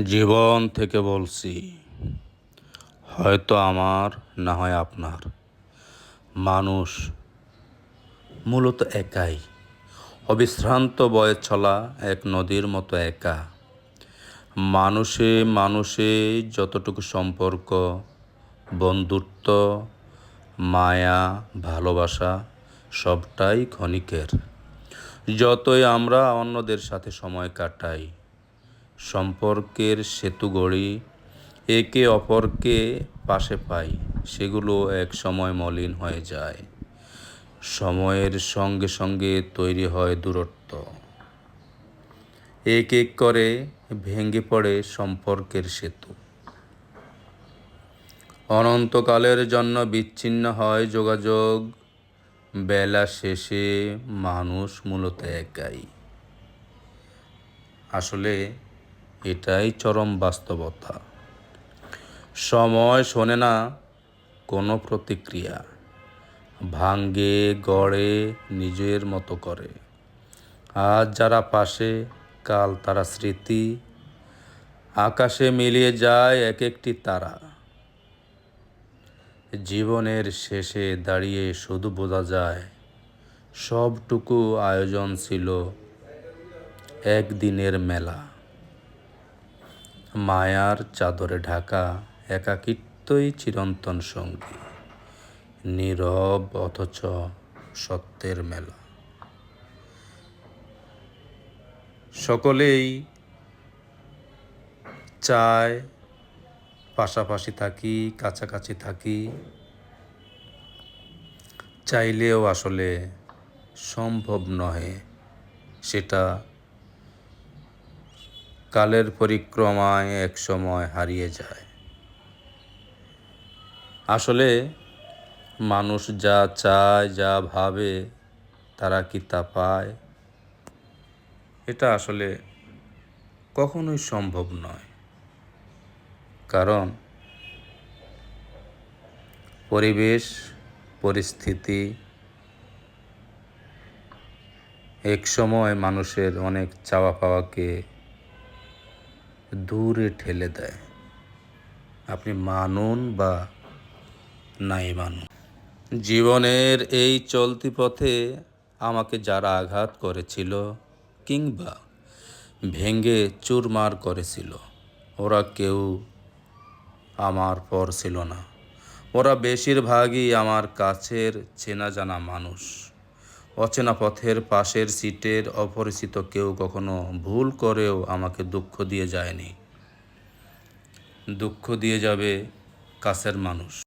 জীবন থেকে বলছি, হয়তো আমার, না হয় আপনার। মানুষ মূলত একাই। অবিশ্রান্ত বয়ে চলা এক নদীর মতো একা। মানুষে মানুষে যতটুকু সম্পর্ক, বন্ধুত্ব, মায়া, ভালোবাসা, সবটাই ক্ষণিকের। যতই আমরা অন্যদের সাথে সময় কাটাই সম্পর্কের সেতু গড়ি একে অপরকে পাশে পাই, সেগুলো এক সময় মলিন হয়ে যায়। সময়ের সঙ্গে সঙ্গে তৈরি হয় দূরত্ব। এক এক করে ভেঙে পড়ে সম্পর্কের সেতু। অনন্তকালের জন্য বিচ্ছিন্ন হয় যোগাযোগ। বেলা শেষে মানুষ মূলত একাই। আসলে এটাই চরম বাস্তবতা। সময় শোনে না কোনো প্রতিক্রিয়া। ভাঙ্গে, গড়ে, নিজের মতো করে। আজ যারা পাশে, কাল তারা স্মৃতি। আকাশে মিলিয়ে যায় এক একটি তারা। জীবনের শেষে দাঁড়িয়ে শুধু বোঝা যায়, সবটুকু আয়োজন ছিল একদিনের মেলা। মায়ার চাদরে ঢাকা একাকিত্বই চিরন্তন সঙ্গী। নীরব অথচ সত্যের মেলা। সকলেই চায়, পাশাপাশি থাকি, কাছাকাছি থাকি। চাইলেও আসলে সম্ভব নহে সেটা কালের পরিক্রমায় এক সময় হারিয়ে যায়। আসলে মানুষ যা চায়, যা ভাবে, তারা কি তা পায়? এটা আসলে কখনোই সম্ভব নয়। কারণ পরিবেশ, পরিস্থিতি এক সময় মানুষের অনেক চাওয়া পাওয়াকে দূরে ঠেলে দেয়। আপনি মানুন বা নাই মানুন। জীবনের এই চলতি পথে আমাকে যারা আঘাত করেছিল কিংবা ভেঙে চুরমার করেছিল, ওরা কেউ আমার পর ছিল না। ওরা বেশিরভাগই আমার কাছের চেনা জানা মানুষ। অচেনা পথের পাশের সিটের অপরিচিত কেউ কখনো ভুল করেও আমাকে দুঃখ দিয়ে যায়নি। দুঃখ দিয়ে যাবে কাছের মানুষ।